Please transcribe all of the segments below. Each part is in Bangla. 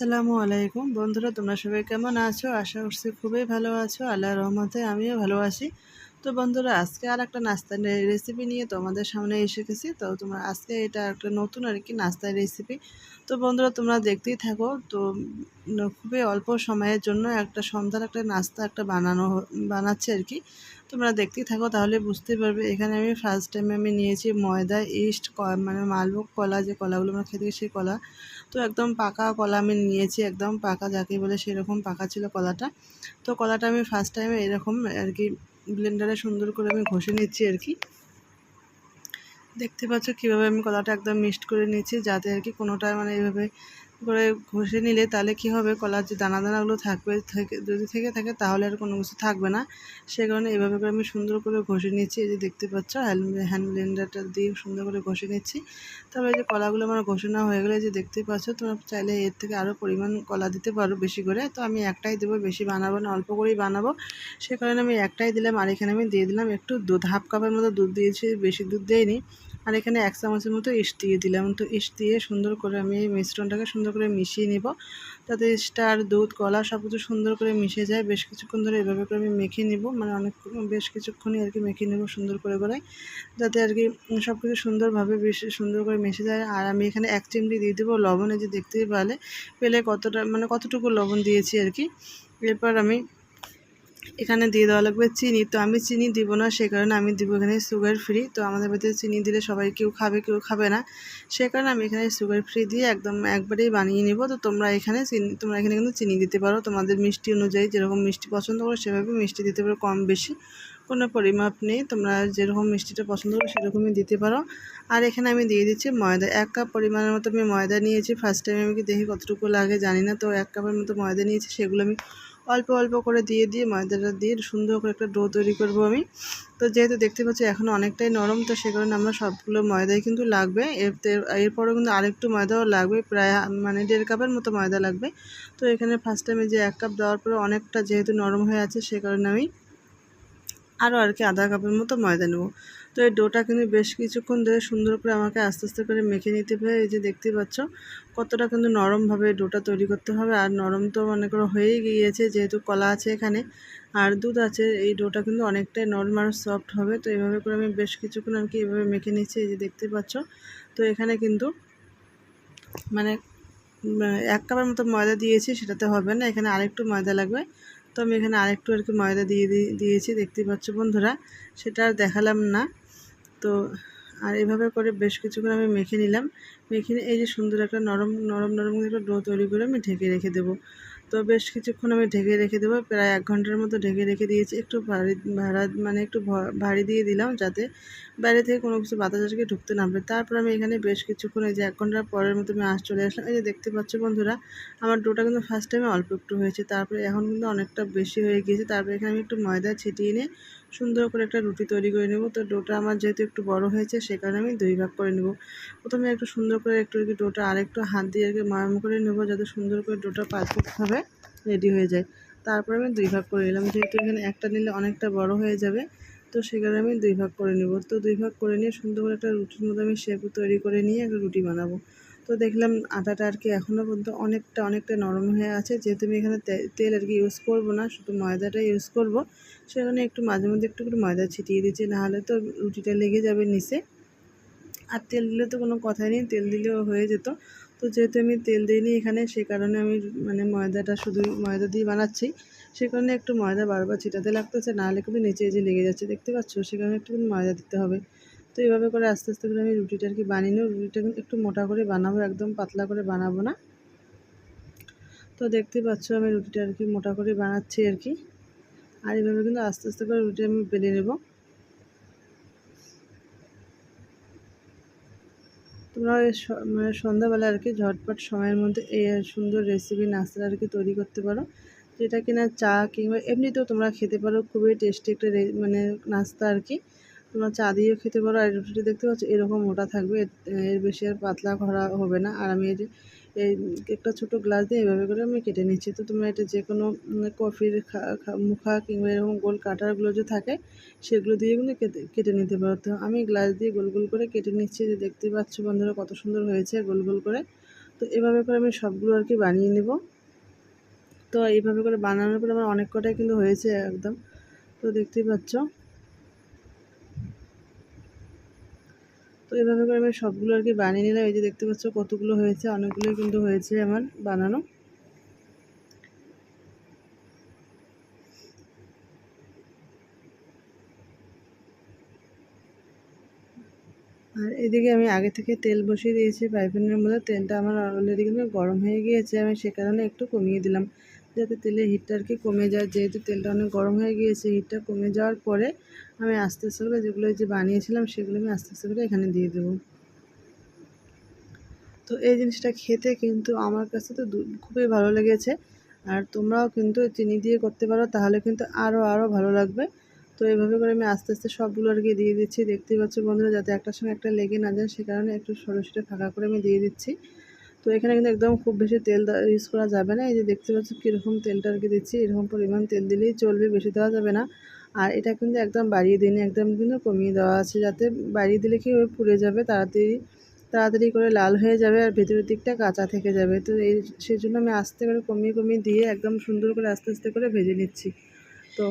আসসালামু আলাইকুম। বন্ধুরা, তোমরা সবাই কেমন আছো? আশা করছি খুবই ভালো আছো। আল্লাহ রহমতে আমিও ভালো আছি। তো বন্ধুরা, আজকে আর একটা নাস্তার রেসিপি নিয়ে তোমাদের সামনে এসে গেছি। তো তোমরা আজকে এটা একটা নতুন আর কি নাস্তার রেসিপি তো বন্ধুরা, তোমরা দেখতেই থাকো। তো খুবই অল্প সময়ের জন্য একটা সন্ধ্যার একটা নাস্তা একটা বানানো বানাচ্ছে আর কি। তোমরা দেখতেই থাকো, তাহলে বুঝতে পারবে। এখানে আমি ফার্স্ট টাইমে আমি নিয়েছি ময়দা ইস্ট মানে মালভোগ, কলা, যে কলাগুলো আমরা খেতে সেই কলা। তো একদম পাকা কলা আমি নিয়েছি, একদম পাকা যাকে বলে সেরকম পাকা ছিল কলাটা। তো কলাটা আমি ফার্স্ট টাইমে এরকম আর কি ব্লেন্ডারে সুন্দর করে আমি ঘষে নিচ্ছি আর কি। দেখতে পাচ্ছ কীভাবে আমি কলাটা একদম মিক্সড করে নিচ্ছি যাতে আর কি কোনোটা মানে এইভাবে করে ঘষে নিলে তাহলে কি হবে? কলার যে দানা দানাগুলো থাকবে, থেকে, যদি থেকে থাকে তাহলে আর কোনো কিছু থাকবে না। সে কারণে এভাবে করে আমি সুন্দর করে ঘষে নিচ্ছি এই যে দেখতে পাচ্ছ হ্যান্ড ব্লেন্ডারটা দিয়ে সুন্দর করে ঘষে নিচ্ছি। তারপরে যে কলাগুলো আমার ঘষে হয়ে গেলে যে দেখতে পাচ্ছ, তোমরা চাইলে এর থেকে আরও পরিমাণ কলা দিতে পারো বেশি করে। তো আমি একটাই দেবো, বেশি বানাবো না, অল্প করেই বানাবো। সে কারণে আমি একটাই দিলাম, আর এখানে আমি দিয়ে দিলাম একটু দুধ হাফ কাপের মতো দুধ দিয়েছি, বেশি দুধ দেয়নি আর এখানে এক চামচের মতো ইস্ট দিয়ে দিলাম। তো ইস্ট দিয়ে সুন্দর করে আমি এই মিশ্রণটাকে সুন্দর করে মিশিয়ে নিব। তাতে স্টার দুধ, কলা সব কিছু সুন্দর করে মিশে যায়। বেশ কিছুক্ষণ ধরে এভাবে করে আমি মেখে নিব। মানে অনেক, বেশ কিছুক্ষণই আর কি মেখে নেব সুন্দর করে করে। যাতে আর কি সব কিছু সুন্দরভাবে বেশ সুন্দর করে মিশে যায়। আর আমি এখানে এক চিমটি দিয়ে দেবো লবণে। যে দেখতেই পারলে পেলে কতটা মানে কতটুকু লবণ দিয়েছি আর কি। এরপর আমি এখানে দিয়ে দেওয়া লাগবে চিনি। তো আমি চিনি দিব না, সে কারণে আমি দিব এখানে সুগার ফ্রি তো আমাদের বাড়িতে চিনি দিলে সবাই কেউ খাবে কেউ খাবে না। সে কারণে আমি এখানে সুগার ফ্রি দিয়ে একদম একবারেই বানিয়ে নিব। তো তোমরা এখানে চিনি, তোমরা এখানে কিন্তু চিনি দিতে পারো। তোমাদের মিষ্টি অনুযায়ী যেরকম মিষ্টি পছন্দ করো, সেভাবে মিষ্টি দিতে পারো, কম বেশি। কোনো পরিমাপ নেই, তোমরা যেরকম মিষ্টিটা পছন্দ করো, সেরকমই দিতে পারো। আর এখানে আমি দিয়ে দিচ্ছি ময়দা। এক কাপ পরিমাণের মতো আমি ময়দা নিয়েছি। ফার্স্ট টাইম আমি কি দেখি কতটুকু লাগে জানি না। তো এক কাপের মতো ময়দা নিয়েছি, সেগুলো আমি অল্প অল্প করে দিয়ে দিয়ে ময়দাটা দিয়ে সুন্দর করে একটা ডো তৈরি করব আমি। তো যেহেতু দেখতে পাচ্ছি এখন অনেকটাই নরম, তো সে কারণে আমরা সবগুলো ময়দাই কিন্তু লাগবে। এর এরপরেও কিন্তু আরেকটু ময়দাও লাগবে, প্রায় মানে দেড় কাপের মতো ময়দা লাগবে। তো এখানে ফার্স্ট টাইমে যে এক কাপ দেওয়ার পরে অনেকটা যেহেতু নরম হয়ে আছে, সে কারণে আমি আরও আর কি আধা কাপের মতো ময়দা নেব। তো এই ডোটা কিন্তু বেশ কিছুক্ষণ ধরে সুন্দর করে আমাকে আস্তে আস্তে করে মেখে নিতে হবে। এই যে দেখতে পাচ্ছ, কতটা কিন্তু নরমভাবে ডোটা তৈরি করতে হবে। আর নরম তো মনে করো হয়েই গিয়েছে, যেহেতু কলা আছে এখানে, আর দুধ আছে, এই ডোটা কিন্তু অনেকটাই নরম আর সফট হবে। তো এইভাবে করে আমি বেশ কিছুক্ষণ আর কি এভাবে মেখে নিচ্ছি, এই যে দেখতে পাচ্ছ। তো এখানে কিন্তু মানে এক কাপের মতো ময়দা দিয়েছি, সেটাতে হবে না। এখানে আরেকটু ময়দা লাগবে। তো আমি এখানে আরেকটু আর কি ময়দা দিয়ে দিয়েছি, দেখতে পাচ্ছ বন্ধুরা। সেটা আর দেখালাম না। তো আর এভাবে করে বেশ কিছুক্ষণ আমি মেখে নিলাম। মেখে নিয়ে এই যে সুন্দর একটা নরম নরম নরম একটা ডো তৈরি করে আমি ঢেকে রেখে দেবো। তো বেশ কিছুক্ষণ আমি ঢেকে রেখে দেবো। প্রায় এক ঘণ্টার মতো ঢেকে রেখে দিয়েছি। একটু ভারী, ভাড়া মানে একটু ভারী দিয়ে দিলাম যাতে বাইরে থেকে কোনো কিছু বাতাস আজকে ঢুকতে না পারে। তারপর আমি এখানে বেশ কিছুক্ষণ এই যে এক ঘণ্টার পরের মতো আমি আস চলে আসলাম। এই যে দেখতে পাচ্ছ বন্ধুরা, আমার ডোটা কিন্তু ফার্স্ট টাইমে অল্প একটু হয়েছে। তারপরে এখন কিন্তু অনেকটা বেশি হয়ে গিয়েছে। তারপরে এখানে আমি একটু ময়দা ছিটিয়ে নিয়ে সুন্দর করে একটা রুটি তৈরি করে নেব। তো ডোটা আমার যেহেতু একটু বড় হয়েছে, সে কারণে আমি দুই ভাগ করে নেব। প্রথমে একটু সুন্দর করে একটু ডোটা আরেকটু হাত দিয়ে আর কি করে নেব, যাতে সুন্দর করে ডোটা পারফেক্টভাবে রেডি হয়ে যায়। তারপরে আমি দুই ভাগ করে নিলাম, যেহেতু এখানে একটা নিলে অনেকটা বড় হয়ে যাবে, তো সেখানে আমি দুই ভাগ করে নেব। তো দুই ভাগ করে নিয়ে সুন্দর করে একটা রুটির মতো আমি শেপ তৈরি করে নিয়ে একটা রুটি বানাবো। তো দেখলাম আটাটা আর কি এখনও পর্যন্ত অনেকটা অনেকটা নরম হয়ে আছে। যেহেতু আমি এখানে তেল আর কি ইউজ করব না, শুধু ময়দাটা ইউজ করব। সেখানে একটু মাঝে মধ্যে একটু করে ময়দা ছিটিয়ে দিচ্ছি, নাহলে তো রুটিটা লেগে যাবে নিচে। আর তেল দিলে তো কোনো কথাই নেই, তেল দিলেও হয়ে যেত। তো যেহেতু আমি তেল দিইনি এখানে, সে কারণে আমি মানে ময়দাটা শুধু ময়দা দিয়ে বানাচ্ছি। সে কারণে একটু ময়দা বারবার ছিটাতে লাগতেছে, নাহলে কিন্তু নিচে যে লেগে যাচ্ছে, দেখতে পাচ্ছ? সেখানে একটু ময়দা দিতে হবে। তো এইভাবে করে আস্তে আস্তে করে আমি রুটিটা আর কি বানিয়ে নেব। রুটিটা কিন্তু একটু মোটা করে বানাবো, একদম পাতলা করে বানাবো না। তো দেখতে পাচ্ছ আমি রুটিটা আর কি মোটা করে বানাচ্ছি আর কি। আর এইভাবে কিন্তু আস্তে আস্তে করে রুটি আমি বেলে নেব। তোমরা মানে সন্ধ্যাবেলা আর কি ঝটপট সময়ের মধ্যে এই সুন্দর রেসিপি নাস্তা আর কি তৈরি করতে পারো। যেটা কিনা চা কিংবা এমনিতেও তোমরা খেতে পারো, খুবই টেস্টি একটা মানে নাস্তা আর কি। তোমরা চা দিয়েও খেতে পারো, আর রুটি দেখতে পাচ্ছ, এরকম মোটা থাকবে, এর বেশি আর পাতলা করা হবে না। আর আমি এই যে, এই একটা ছোটো গ্লাস দিয়ে এভাবে করে আমি কেটে নিচ্ছি। তো তোমরা এটা যে কোনো কফির মুখা কিংবা এরকম গোল কাটারগুলো যে থাকে, সেগুলো দিয়ে কিন্তু কেটে কেটে নিতে পারো। তো আমি গ্লাস দিয়ে গোল গোল করে কেটে নিচ্ছি, যে দেখতে পাচ্ছ বন্ধুরা কত সুন্দর হয়েছে গোল গোল করে। তো এভাবে করে আমি সবগুলো আর কি বানিয়ে নেব। তো এইভাবে করে বানানোর পরে আমার অনেক কটাই কিন্তু হয়েছে একদম। তো দেখতেই পাচ্ছ। এভাবে করে আমি সবগুলো আর কি বানিয়ে নিলাম। এই যে দেখতে পাচ্ছ কতগুলো হয়েছে, অনেকগুলোই কিন্তু হয়েছে আমার বানানো। আর এদিকে আমি আগে থেকে তেল বসিয়ে দিয়েছি পাইপিনের মধ্যে। তেলটা আমার অলরেডি কিন্তু গরম হয়ে গিয়েছে, আমি সে কারণে একটু কমিয়ে দিলাম। যাতে তেলের হিটটা আর কি কমে যায়। যেহেতু তেলটা অনেক গরম হয়ে গিয়েছে হিটটা কমে যাওয়ার পরে আমি আস্তে আস্তে করে যেগুলো যে বানিয়েছিলাম, সেগুলো আমি আস্তে আস্তে করে এখানে দিয়ে দেবো। তো এই জিনিসটা খেতে কিন্তু আমার কাছে তো খুবই ভালো লেগেছে। আর তোমরাও কিন্তু চিনি দিয়ে করতে পারো, তাহলে কিন্তু আরও আরও ভালো লাগবে। তো এইভাবে করে আমি আস্তে আস্তে সবগুলো আর কি দিয়ে দিচ্ছি। দেখতেই পাচ্ছ বন্ধুরা, যাতে একটার সঙ্গে একটা লেগে না যায়, সে কারণে একটু সরু ফাঁকা করে আমি দিয়ে দিচ্ছি। তো এখানে কিন্তু একদম খুব বেশি তেল ইউজ করা যাবে না। এই যে দেখতে পাচ্ছ কীরকম তেলটা আর কি দিচ্ছি, এরকম পরিমাণ তেল দিলেই চলবে, বেশি দেওয়া যাবে না। আর এটা কিন্তু একদম বাড়িয়ে দিনে, একদম কিন্তু কমিয়ে দেওয়া আছে যাতে বাড়িয়ে দিলে কি পুড়ে যাবে, তাড়াতাড়ি তাড়াতাড়ি করে লাল হয়ে যাবে আর ভেতরের দিকটা কাঁচা থেকে যাবে। তো এই সেই জন্য আমি আস্তে করে কমিয়ে কমিয়ে দিয়ে একদম সুন্দর করে আস্তে আস্তে করে ভেজে নিচ্ছি। তো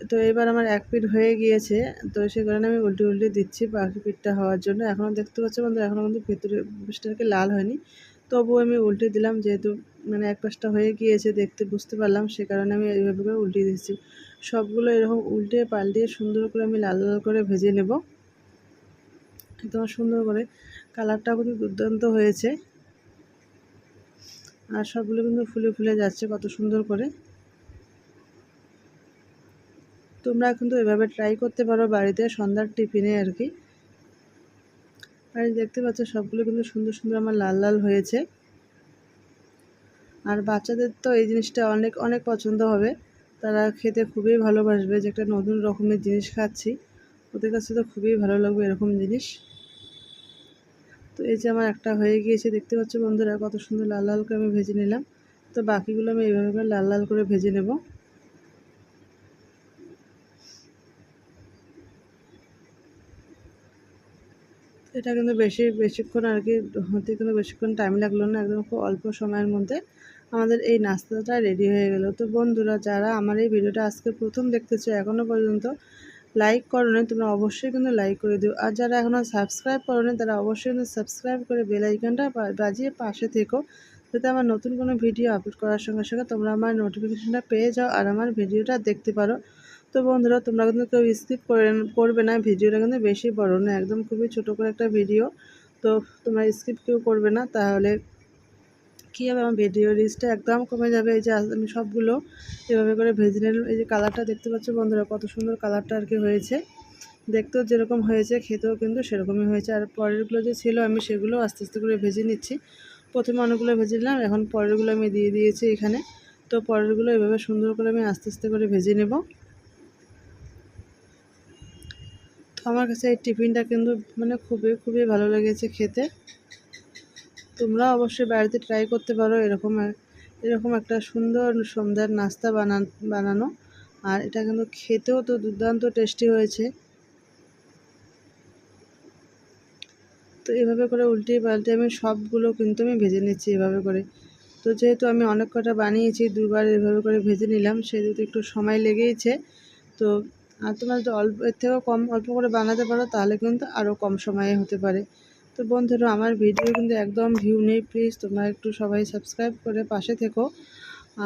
তো এবার আমার এক পিঠ হয়ে গিয়েছে, তো সে কারণে আমি উল্টে উল্টে দিচ্ছি বাকি পিঠটা হওয়ার জন্য। এখনও দেখতে পাচ্ছি বন্ধু এখনও কিন্তু ভেতরে পিঠটাকে লাল হয়নি। তবুও আমি উল্টে দিলাম, যেহেতু মানে এক পাশটা হয়ে গিয়েছে দেখতে, বুঝতে পারলাম, সে কারণে আমি এইভাবে করে উল্টে দিচ্ছি। সবগুলো এরকম উল্টে পাল্টিয়ে সুন্দর করে আমি লাল লাল করে ভেজে নেব। একদম সুন্দর করে কালারটাও কিন্তু দুর্দান্ত হয়েছে। আর সবগুলো কিন্তু ফুলে ফুলে যাচ্ছে কত সুন্দর করে। তোমরা কিন্তু এভাবে ট্রাই করতে পারো বাড়িতে সন্ধ্যার টিফিনে আর কি। আর দেখতে পাচ্ছ সবগুলো কিন্তু সুন্দর সুন্দর আমার লাল লাল হয়েছে। আর বাচ্চাদের তো এই জিনিসটা অনেক অনেক পছন্দ হবে। তারা খেতে খুবই ভালোবাসবে যে একটা নতুন রকমের জিনিস খাচ্ছি। ওদের কাছে তো খুবই ভালো লাগবে এরকম জিনিস। তো এই যে আমার একটা হয়ে গিয়েছে, দেখতে পাচ্ছ বন্ধুরা কত সুন্দর লাল লাল করে আমি ভেজে নিলাম। তো বাকিগুলো আমি এইভাবে লাল লাল করে ভেজে নেব। এটা কিন্তু বেশি, বেশিক্ষণ আর কি হতে কিন্তু বেশিক্ষণ টাইম লাগল না, একদম খুব অল্প সময়ের মধ্যে আমাদের এই নাস্তাটা রেডি হয়ে গেল। তো বন্ধুরা, যারা আমার এই ভিডিওটা আজকে প্রথম দেখতেছো এখনও পর্যন্ত লাইক করো তোমরা অবশ্যই কিন্তু লাইক করে দিও। আর যারা এখনও সাবস্ক্রাইব করো তারা অবশ্যই কিন্তু সাবস্ক্রাইব করে বেল আইকনটা বাজিয়ে পাশে থেকো, যাতে আমার নতুন কোনো ভিডিও আপলোড করার সঙ্গে সঙ্গে তোমরা আমার নোটিফিকেশানটা পেয়ে যাও আর আমার ভিডিওটা দেখতে পারো। তো বন্ধুরা, তোমরা কিন্তু কেউ স্কিপ করে করবে না, ভিডিওটা কিন্তু বেশি বড় না, একদম খুবই ছোট করে একটা ভিডিও তো তোমরা স্কিপ কেউ করবে না, তাহলে কী হবে? আমার ভিডিও রিচটা একদম কমে যাবে, এই যে আমি সবগুলো এভাবে করে ভেজে নিলাম। এই যে কালারটা দেখতে পাচ্ছ বন্ধুরা, কত সুন্দর কালারটা আর কি হয়েছে। দেখতেও যেরকম হয়েছে, খেতেও কিন্তু সেরকমই হয়েছে। আর পরেরগুলো যে ছিল, আমি সেগুলো আস্তে আস্তে করে ভেজে নিচ্ছি। প্রথমে অনেকগুলো ভেজে নিলাম, এখন পরেরগুলো আমি দিয়ে দিয়েছি এখানে। তো পরেরগুলো এভাবে সুন্দর করে আমি আস্তে আস্তে করে ভেজে নেব তো আমার কাছে এই টিফিনটা কিন্তু মানে খুবই খুবই ভালো লেগেছে খেতে। তোমরা অবশ্যই বাড়িতে ট্রাই করতে পারো এরকম এরকম একটা সুন্দর সন্ধ্যার নাস্তা বানান, বানানো। আর এটা কিন্তু খেতেও তো দুর্দান্ত টেস্টি হয়েছে। তো এভাবে করে উল্টিয়ে পাল্টে আমি সবগুলো কিন্তু আমি ভেজে নিচ্ছি এভাবে করে। তো যেহেতু আমি অনেক কটা বানিয়েছি, দুবার এভাবে করে ভেজে নিলাম, সেহেতু একটু সময় লেগেইছে। তো আর তোমরা যদি অল্প এর থেকেও কম অল্প করে বানাতে পারো, তাহলে কিন্তু আরও কম সময়ে হতে পারে। তো বন্ধুরা, আমার ভিডিও কিন্তু একদম ভিউ নেই প্লিজ তোমরা একটু সবাই সাবস্ক্রাইব করে পাশে থেকো।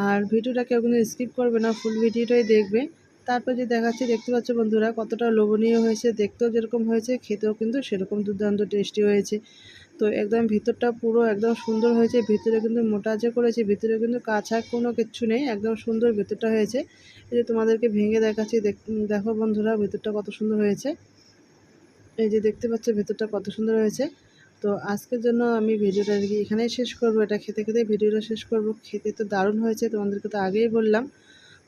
আর ভিডিওটা কেউ কিন্তু স্কিপ করবে না ফুল ভিডিওটাই দেখবে। তারপর যে দেখাচ্ছি, দেখতে পাচ্ছ বন্ধুরা কতটা লোভনীয় হয়েছে, দেখতেও যেরকম হয়েছে, খেতেও কিন্তু সেরকম দুর্দান্ত টেস্টি হয়েছে। তো একদম ভিতরটা পুরো একদম সুন্দর হয়েছে, ভিতরে কিন্তু মোটা যে করেছি, ভিতরে কিন্তু কাঁচা কোনো কিচ্ছু নেই, একদম সুন্দর ভিতরটা হয়েছে। এই যে তোমাদেরকে ভেঙে দেখাচ্ছি দেখো বন্ধুরা ভিতরটা কত সুন্দর হয়েছে। এই যে দেখতে পাচ্ছ ভিতরটা কত সুন্দর হয়েছে। তো আজকের জন্য আমি ভিডিওটা আর কি এখানেই শেষ করব, এটা খেতে খেতে ভিডিওটা শেষ করব। খেতে তো দারুণ হয়েছে, তোমাদেরকে তো আগেই বললাম।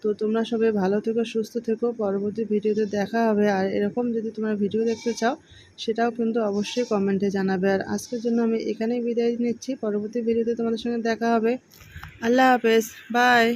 তো তোমরা সবাই ভালো থেকো, সুস্থ থেকো। পরবর্তী ভিডিওতে দেখা হবে। আর এরকম যদি তোমরা ভিডিও দেখতে চাও, সেটাও কিন্তু অবশ্যই কমেন্টে জানাবে। আর আজকের জন্য আমি এখানেই বিদায় নিচ্ছি। পরবর্তী ভিডিওতে তোমাদের সঙ্গে দেখা হবে। আল্লাহ হাফেজ। বাই।